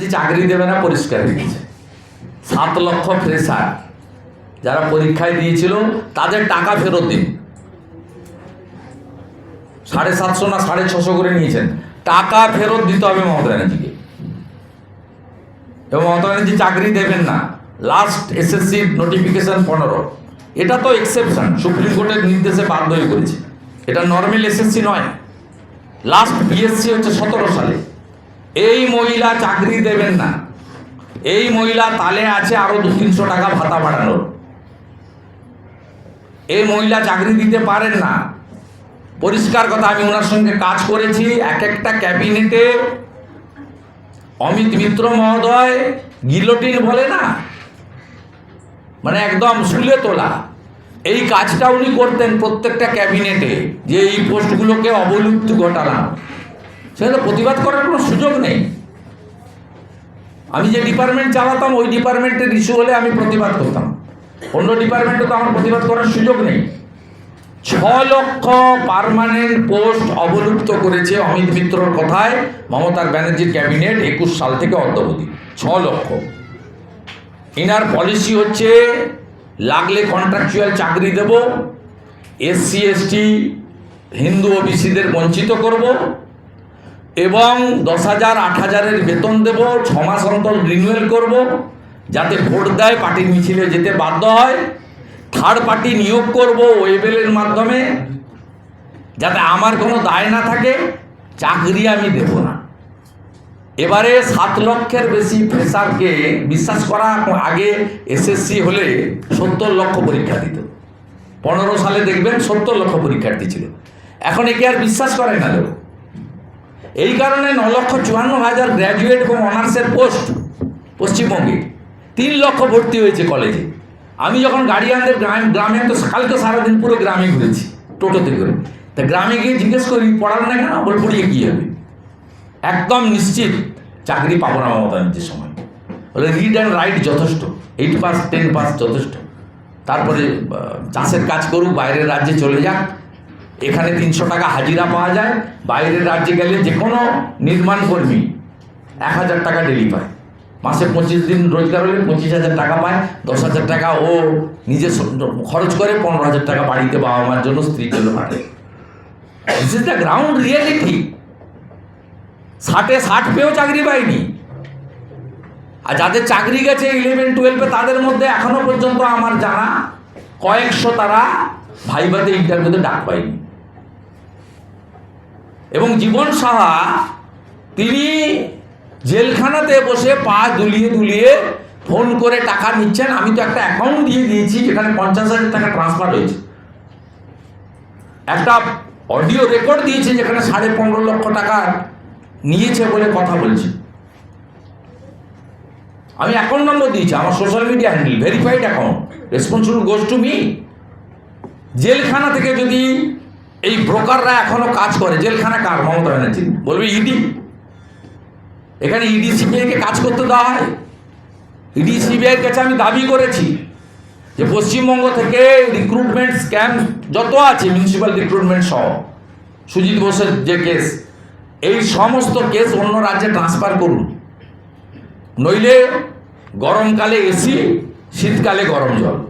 যে চাকরি দেবে না, পরিষ্কার গেছে সাত লক্ষ ফ্রেশার যারা পরীক্ষায় দিয়েছিল, তাদের টাকা ফেরত দিন। সাড়ে সাতশো না সাড়ে ছশো করে নিয়েছেন। টাকা ফেরত দিতে হবে মমতা ব্যানার্জিকে। এবং মমতা ব্যানার্জি চাকরি দেবেন না। লাস্ট এসএসসি নোটিফিকেশন পনেরো। এটা তো এক্সেপশন সুপ্রিম কোর্টের নির্দেশে বাধ্য হয়ে করেছে। এটা নর্মাল এসএসসি নয়। লাস্ট বিএসসি হচ্ছে সতেরো সালে। এই মহিলা চাকরি দেবেন না। এই মহিলা তালে আছে আরও দু তিনশো টাকা ভাতা বাড়ানোর। এই মহিলা চাকরি দিতে পারেন না। পরিষ্কার কথা, আমি ওনার সঙ্গে কাজ করেছি। এক একটা ক্যাবিনেটে অমিত মিত্র মহোদয় গিলোটিন বলে না? মানে একদম শুলে তোলা। এই কাজটা উনি করতেন প্রত্যেকটা ক্যাবিনেটে। যে এই পোস্টগুলোকে অবলুপ্ত ঘটালাম। সেটা প্রতিবাদ করার কোনো সুযোগ নেই। আমি যে ডিপার্টমেন্ট চালাতাম, ওই ডিপার্টমেন্টের ইস্যু হলে আমি প্রতিবাদ করতাম। অন্য ডিপার্টমেন্টে তো আমার প্রতিবাদ করার সুযোগ নেই। ছ লক্ষ পার্মানেন্ট পোস্ট অবলুপ্ত করেছে অমিত মিত্রর কথায় মমতার ব্যানার্জির ক্যাবিনেট একুশ সাল থেকে অদ্যাবধি। ছ লক্ষ। এনার পলিসি হচ্ছে, লাগলে কন্ট্রাকচুয়াল চাকরি দেব, এসসি, এসটি, হিন্দু, ওবিসিদের বঞ্চিত করব এবং দশ হাজার, আট হাজারের বেতন দেব, ছ মাস অন্তর রিনিউয়াল করব, যাতে ভোট দেয় পার্টির মিছিলে যেতে বাধ্য হয়। থার্ড পার্টি নিয়োগ করব ওয়েবেলের মাধ্যমে, যাতে আমার কোনো দায় না থাকে, চাকরি আমি দেব না। এবারে সাত লক্ষের বেশি ফ্রেশারকে বিশ্বাস করা আগে এসএসসি হলে সত্তর লক্ষ পরীক্ষা দিত। পনেরো সালে দেখবেন সত্তর লক্ষ পরীক্ষার্থী ছিল। এখন একে আর বিশ্বাস করে না লোক। এই কারণে ন লক্ষ চুয়ান্ন হাজার গ্র্যাজুয়েট এবং অনার্সের পোস্ট পশ্চিমবঙ্গে। তিন লক্ষ ভর্তি হয়েছে কলেজে আমি যখন গার্ডিয়ানদের গ্রাম, গ্রামে, তো কালকে সারাদিন পুরো গ্রামে ঘুরেছি, টোটোতে করে। তা গ্রামে গিয়ে জিজ্ঞেস করি, পড়ার না কেন? বলে, পড়িয়ে কী হবে? একদম নিশ্চিত চাকরি পাবো না মমতা ব্যানার্জির সময়। বলে রিড অ্যান্ড রাইট যথেষ্ট। এইট পাস টেন পাস যথেষ্ট। তারপরে চাষের কাজ করুক, বাইরের রাজ্যে চলে যাক। এখানে তিনশো টাকা হাজিরা পাওয়া যায়, বাইরের রাজ্যে গেলে যে কোনো নির্মাণ কর্মী এক হাজার টাকা ডেলি পায়। মাসে পঁচিশ দিন রোজগার হলে পঁচিশ হাজার টাকা পায়, দশ হাজার টাকা ও নিজে খরচ করে পনেরো হাজার টাকা বাড়িতে বাবা মার জন্য স্ত্রীর জন্য পাঠায়। This is the ground reality ষাটে ষাট পেয়েও চাকরি পায়নি আর যাদের চাকরি গেছে ইলেভেন টুয়েলভে তাদের মধ্যে এখনও পর্যন্ত আমার জানা কয়েকশো তারা ভাইবাতে ইন্টারভিউতে ডাক পায়নি। এবং জীবন সাহা তিনি জেলখানাতে বসে পা দুলিয়ে দুলিয়ে ফোন করে টাকা নিচ্ছেন। আমি তো একটা অ্যাকাউন্ট দিয়ে দিয়েছি, যেখানে পঞ্চাশ হাজার টাকা ট্রান্সফার হয়েছে। একটা অডিও রেকর্ড দিয়েছে, যেখানে সাড়ে পনেরো লক্ষ টাকা নিয়েছে বলে কথা বলছে। আমি অ্যাকাউন্ট নম্বর দিয়েছি, আমার social media handle verified account responsible goes to me জেলখানা থেকে যদি এই ব্রোকাররা এখনও কাজ করে, জেলখানা কার? মমতা ব্যানার্জি। বলবে ইডি। এখানে ইডি সিবিআইকে কাজ করতে দেওয়া হয়। ইডি সিবিআইয়ের কাছে আমি দাবি করেছি যে পশ্চিমবঙ্গ থেকে রিক্রুটমেন্ট স্ক্যাম যত আছে মিউনিসিপ্যাল রিক্রুটমেন্ট সহ, সুজিত বোসের যে কেস এই সমস্ত কেস অন্য রাজ্যে ট্রান্সফার করুন। নইলে গরমকালে এসি শীতকালে গরম জল।